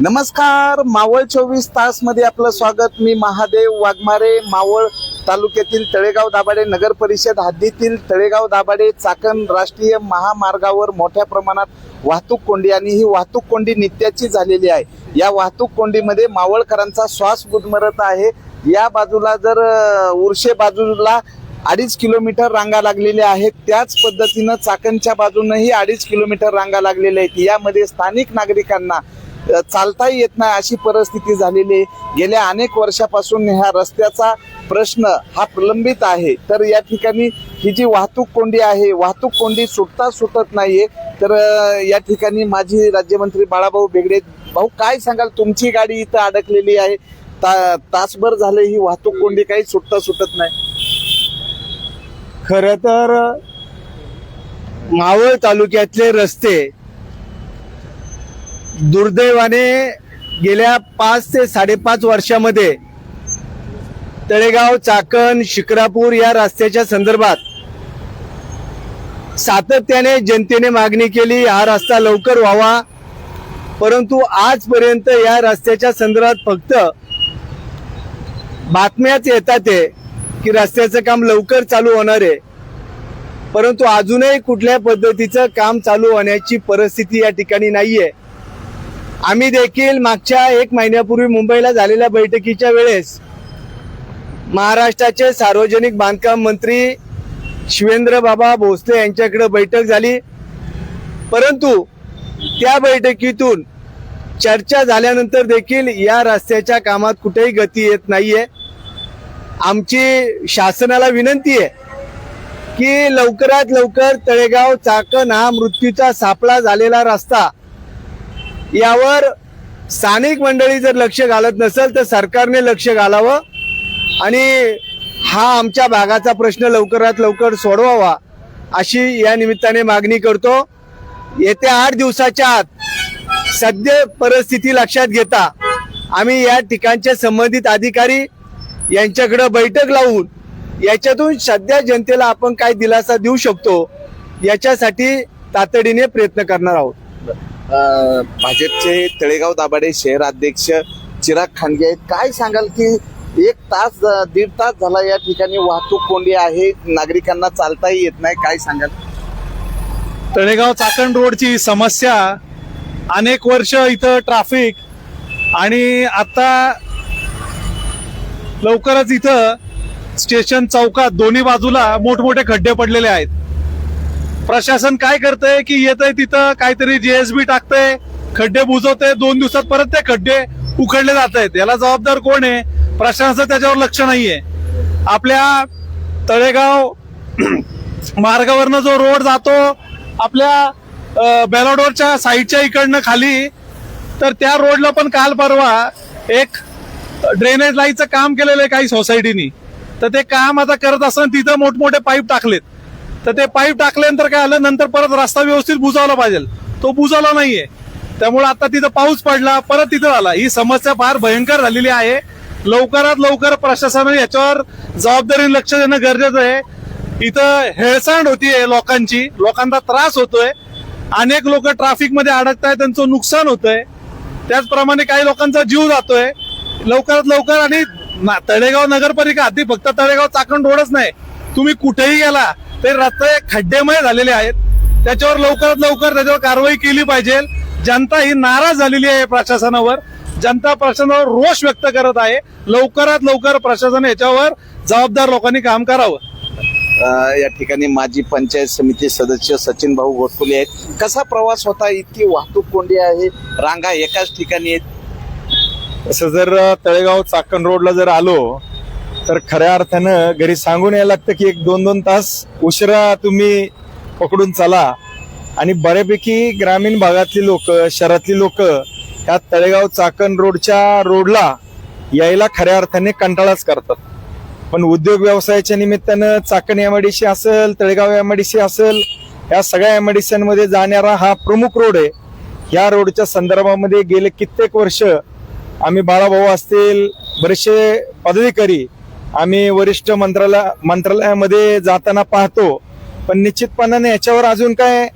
नमस्कार मावळ चोवीस तासमध्ये आपलं स्वागत. मी महादेव वाघमारे मावळ तालुक्यातील तळेगाव दाभाडे नगर परिषद हद्दीतील तळेगाव दाभाडे चाकण राष्ट्रीय महामार्गावर मोठ्या प्रमाणात वाहतूक कोंडी आणि ही वाहतूक कोंडी नित्याची झालेली आहे. या वाहतूक कोंडीमध्ये मावळकरांचा श्वास गुदमरत आहे. या बाजूला जर उर्षे उर्शे बाजूला अडीच किलोमीटर रांगा लागलेल्या आहेत. त्याच पद्धतीनं चाकणच्या बाजूनही अडीच किलोमीटर रांगा लागलेल्या आहेत. यामध्ये स्थानिक नागरिकांना चालताही येत नाही अशी परिस्थिती झालेली आहे. गेल्या अनेक वर्षापासून ह्या रस्त्याचा प्रश्न हा प्रलंबित आहे. तर या ठिकाणी ही जी वाहतूक कोंडी आहे वाहतूक कोंडी सुटता सुटत नाहीये. तर या ठिकाणी माजी राज्यमंत्री बाळाभाऊ बेगडे भाऊ काय सांगाल? तुमची गाडी इथं अडकलेली आहे. ता तासभर झाले ही वाहतूक कोंडी काही सुटता सुटत नाही. खर तर मावळ तालुक्यातले रस्ते दुर्दैवाने गेल्या पाच ते साडेपाच वर्षामध्ये तळेगाव चाकण शिक्रापूर या रस्त्याच्या संदर्भात सातत्याने जनतेने मागणी केली हा रस्ता लवकर व्हावा. परंतु आजपर्यंत या रस्त्याच्या संदर्भात फक्त बातम्याच येतात आहे की रस्त्याचं काम लवकर चालू होणार आहे. परंतु अजूनही कुठल्या पद्धतीचं काम चालू होण्याची परिस्थिती या ठिकाणी नाहीये. आम्ही देखील मागच्या एक महिन्यापूर्वी मुंबईला झालेल्या बैठकीच्या वेळेस महाराष्ट्राचे सार्वजनिक बांधकाम मंत्री शिवेंद्र बाबा भोसले यांच्याकडे बैठक झाली. परंतु त्या बैठकीतून चर्चा झाल्यानंतर देखील या रस्त्याच्या कामात कुठेही गती येत नाहीये. आमची शासनाला विनंती आहे की लवकरात लवकर तळेगाव चाकण हा मृत्यूचा सापळा झालेला रस्ता यावर स्थानिक मंडळी जर लक्ष घालत नसेल तर सरकारने लक्ष घालावं. आणि हा आमच्या भागाचा प्रश्न लवकरात लवकर सोडवावा अशी या निमित्ताने मागणी करतो. येत्या आठ दिवसाच्या आत सद्य परिस्थिती लक्षात घेता आम्ही या ठिकाणचे संबंधित अधिकारी यांच्याकडं बैठक लावून याच्यातून सध्या जनतेला आपण काय दिलासा देऊ शकतो याच्यासाठी तातडीने प्रयत्न करणार आहोत. भाजपचे तळेगाव दाभाडे शहर अध्यक्ष चिराग खांडगे आहेत. काय सांगाल की एक तास दीड तास झाला या ठिकाणी वाहतूक कोंडी आहे नागरिकांना चालताही येत नाही काय सांगाल? तळेगाव चाकण रोडची समस्या अनेक वर्ष इथं ट्राफिक आणि आता लवकरच इथं स्टेशन चौकात दोन्ही बाजूला मोठमोठे खड्डे पडलेले आहेत. प्रशासन काय करतंय की येतंय तिथं काहीतरी जीएसबी टाकतंय खड्डे बुजवतंय दोन दिवसात परत ते खड्डे उखडले जात आहेत याला जबाबदार कोण आहे? प्रशासनाचं त्याच्यावर लक्ष नाहीये. आपल्या तळेगाव मार्गावरनं जो रोड जातो आपल्या बेलाडोरच्या साईडच्या इकडनं खाली तर त्या रोडला पण काल परवा एक ड्रेनेज लाईनचं काम केलेलं आहे काही सोसायटीनी. तर ते काम आता करत असताना तिथं मोठमोठे पाईप टाकलेत. तर ते पाईप टाकल्यानंतर काय आलं? नंतर परत रस्ता व्यवस्थित बुजावला पाहिजे. तो बुजवला नाहीये. त्यामुळे आता तिथं पाऊस पडला परत तिथं आला. ही समस्या फार भयंकर झालेली आहे. लवकरात लवकर प्रशासनाने याच्यावर जबाबदारीने लक्ष देणं गरजेचं आहे. इथं हेळसांड होतीये लोकांची. लोकांना त्रास होतोय. अनेक लोक ट्रॅफिकमध्ये अडकताय त्यांचं नुकसान होतंय. त्याचप्रमाणे काही लोकांचा जीव जातोय. लवकरात लवकर आणि ना- तळेगाव नगरपालिका हद्दी फक्त तळेगाव चाकण रोडच नाही. तुम्ही कुठेही गेला ते रस्ते खड्डेमय झालेले आहेत. त्याच्यावर लवकरात लवकर त्याच्यावर कारवाई केली पाहिजे. जनता ही नाराज झालेली आहे प्रशासनावर. जनता प्रशासनावर रोष व्यक्त करत आहे. लवकरात लवकर प्रशासन याच्यावर जबाबदार लोकांनी काम करावं. या ठिकाणी माजी पंचायत समिती सदस्य सचिन भाऊ घोटकुले आहेत. कसा प्रवास होता? इतकी वाहतूक कोंडी आहे. रांगा एकाच ठिकाणी आहेत. असं जर तळेगाव चाकण रोडला जर आलो तर खऱ्या अर्थानं घरी सांगून यायला लागतं की एक दोन दोन तास उशिरा तुम्ही पकडून चला. आणि बऱ्यापैकी ग्रामीण भागातली लोक शहरातली लोक ह्या तळेगाव चाकण रोडच्या रोडला यायला खऱ्या अर्थाने कंटाळाच करतात. पण उद्योग व्यवसायाच्या निमित्तानं चाकण एमआयडीसी असेल तळेगाव एमआयडीसी असेल या सगळ्या एमआयडीसीमध्ये जाणारा हा प्रमुख रोड आहे. या रोडच्या संदर्भामध्ये गेले कित्येक वर्ष आम्ही बाळाभाऊ असतील बरेचसे पदाधिकारी आम्ही वरिष्ठ मंत्रालय मंत्रालयामध्ये जाताना पाहतो पण निश्चितपणाने याच्यावर अजून काय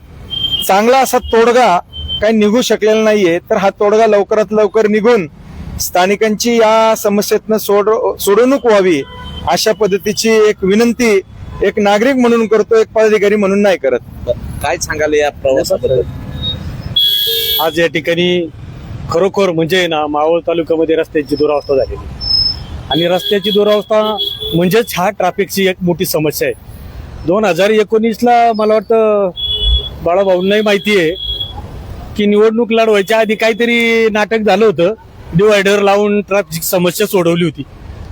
चांगला असा तोडगा काही निघू शकलेला नाहीये. तर हा तोडगा लवकरात लवकर निघून स्थानिकांची या समस्येतनं सोड सोडवणूक व्हावी अशा पद्धतीची एक विनंती एक नागरिक म्हणून करतो एक पदाधिकारी म्हणून नाही करत. काय सांगाल या प्रवासाबद्दल? आज या ठिकाणी खरोखर म्हणजे ना मावळ तालुक्यामध्ये रस्त्याची दुरावस्था झालेली आणि रस्त्याची दुरावस्था म्हणजेच हा ट्रॅफिकची एक मोठी समस्या आहे. दोन हजार एकोणीसला मला वाटतं बाळाभाऊंनाही माहिती आहे की निवडणूक लढवायच्या आधी काहीतरी नाटक झालं होतं. डिवायडर लावून ट्रॅफिक समस्या सोडवली होती.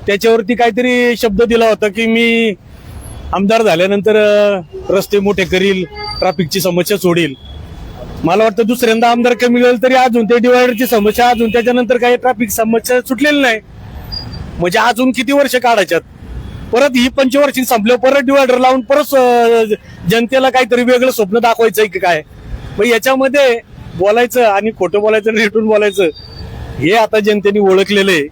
त्याच्यावरती काहीतरी शब्द दिला होता की मी आमदार झाल्यानंतर रस्ते मोठे करील ट्रॅफिकची समस्या सोडेल. मला वाटतं दुसऱ्यांदा आमदार कमी मिळेल तरी अजून ते डिवायडरची समस्या अजून त्याच्यानंतर काही ट्रॅफिक समस्या सुटलेली नाही. म्हणजे अजून किती वर्ष काढायच्यात? परत ही पंचवर्षी संपलं परत डिवायडर लावून परत जनतेला काहीतरी वेगळं स्वप्न दाखवायचं की काय? मग याच्यामध्ये बोलायचं आणि खोटं बोलायचं आणि रेटून बोलायचं हे आता जनतेने ओळखलेलं आहे.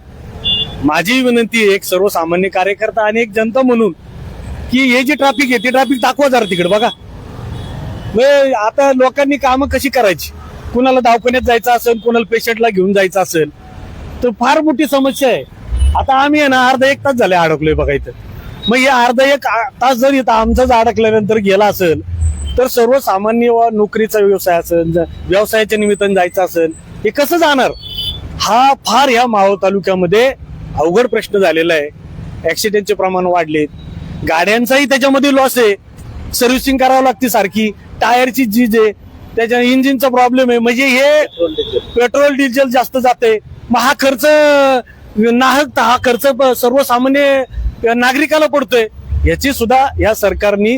माझी विनंती एक सर्वसामान्य कार्यकर्ता आणि एक जनता म्हणून की हे जे ट्रॅफिक आहे ते ट्रॅफिक दाखवा जरा तिकडे बघा. मग आता लोकांनी कामं कशी करायची? कुणाला दवाखान्यात जायचं असेल कुणाला पेशंटला घेऊन जायचं असेल तर फार मोठी समस्या आहे. आता आम्ही आहे ना अर्धा एक तास झाले अडकलोय बघा इथं. मग हे अर्धा एक तास जर इथं आमचाच अडकल्यानंतर गेला असेल तर सर्वसामान्य व नोकरीचा व्यवसाय असेल व्यवसायाच्या निमित्तानं जायचं असेल हे कसं जाणार? हा फार ह्या मावळ तालुक्यामध्ये अवघड प्रश्न झालेला आहे. ऍक्सिडेंटचे प्रमाण वाढलेत गाड्यांचाही त्याच्यामध्ये लॉस आहे. सर्व्हिसिंग करावं लागते सारखी. टायरची झीज आहे. त्याच्या इंजिनचा प्रॉब्लेम आहे. म्हणजे हे पेट्रोल डिझेल जास्त जाते. मग हा खर्च नाहकता हा खर्च सर्वसामान्य नागरिकाला पडतोय. याची सुद्धा या सरकारने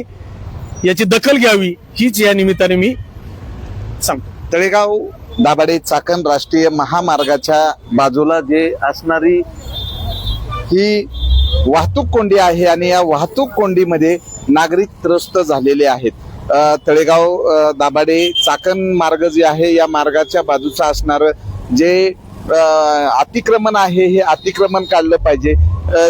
याची दखल घ्यावी हीच या निमित्ताने मी सांगतो. तळेगाव दाभाडे चाकण राष्ट्रीय महामार्गाच्या बाजूला जे असणारी ही वाहतूक कोंडी आहे आणि या वाहतूक कोंडीमध्ये नागरिक त्रस्त झालेले आहेत. तळेगाव दाभाडे चाकण मार्ग जे आहे या मार्गाच्या बाजूचा असणारं जे अतिक्रमण आहे हे अतिक्रमण काढलं पाहिजे.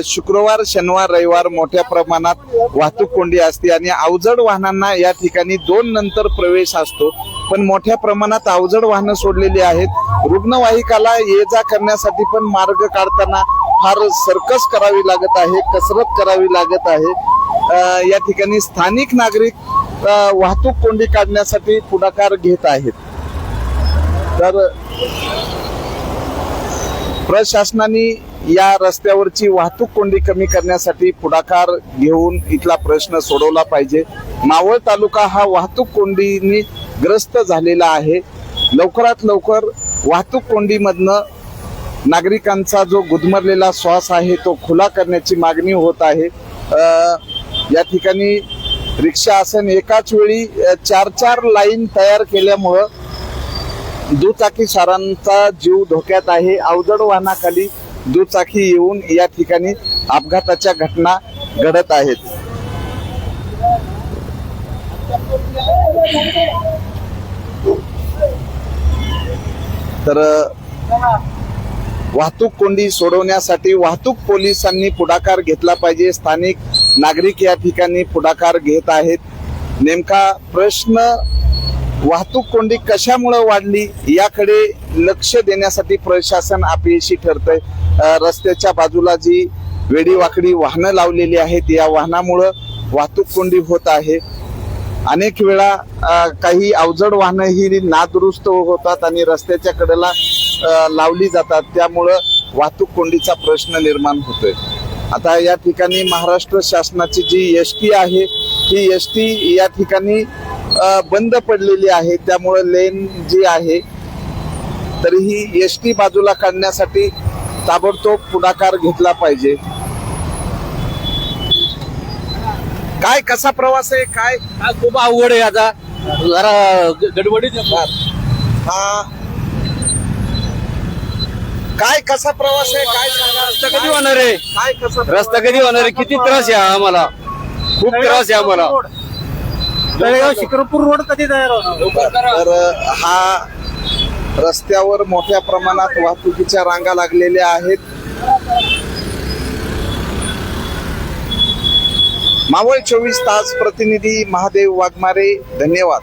शुक्रवार शनिवार रविवार मोठ्या प्रमाणात वाहतूक कोंडी असते आणि अवजड वाहनांना या ठिकाणी दोन नंतर प्रवेश असतो. पण मोठ्या प्रमाणात अवजड वाहनं सोडलेली आहेत. रुग्णवाहिकाला ये जा करण्यासाठी पण मार्ग काढताना फार सर्कस करावी लागत आहे कसरत करावी लागत आहे. या ठिकाणी स्थानिक नागरिक वाहतूक कोंडी काढण्यासाठी पुढाकार घेत आहेत. तर प्रशासनाने या रस्त्यावरची वाहतूक कोंडी कमी करण्यासाठी पुढाकार घेऊन इथला प्रश्न सोडवला पाहिजे. मावळ तालुका हा वाहतूक कोंडीने ग्रस्त झालेला आहे. लवकरात लवकर वाहतूक कोंडीमधनं नागरिकांचा जो गुदमरलेला श्वास आहे तो खुला करण्याची मागणी होत आहे. या ठिकाणी रिक्षा आसन एकाच वेळी चार चार लाईन तयार केल्यामुळं दुचाकी स्वारांचा जीव धोक्यात आहे. अवजड वाहनाखाली दुचाकी येऊन या ठिकाणी अपघाताच्या घटना घडत आहेत. तर वाहतूक कोंडी सोडवण्यासाठी वाहतूक पोलिसांनी पुढाकार घेतला पाहिजे. स्थानिक नागरिक या ठिकाणी पुढाकार घेत आहेत. नेमका प्रश्न वाहतूक कोंडी कशामुळे वाढली याकडे लक्ष देण्यासाठी प्रशासन अपयशी ठरतंय. रस्त्याच्या बाजूला जी वेडीवाकडी वाहनं लावलेली आहेत या वाहनामुळं वाहतूक कोंडी होत आहे. अनेक वेळा काही अवजड वाहनं ही नादुरुस्त होतात आणि रस्त्याच्या कडेला लावली जातात. त्यामुळं वाहतूक कोंडीचा प्रश्न निर्माण होतोय. आता या ठिकाणी महाराष्ट्र शासनाची जी एस टी आहे ही एस टी या ठिकाणी बंद पडलेली आहे. त्यामुळं लेन जी आहे तरीही एस टी बाजूला काढण्यासाठी ताबडतोब पुढाकार घेतला पाहिजे. काय कसा प्रवास आहे काय? खूप अवघड आहे आता. जरा गडबडीत हा. काय कसा प्रवास आहे काय? रस्ता कधी होणार आहे? काय कसा? रस्ता कधी होणार आहे? किती त्रास आहे आम्हाला? खूप त्रास आहे आम्हाला. तळेगाव शिक्रपूर रोड कधी तयार होणार? तर हा रस्त्यावर मोठ्या प्रमाणात वाहतुकीच्या रांगा लागलेल्या आहेत. मावळ चोवीस तास प्रतिनिधी महादेव वाघमारे धन्यवाद.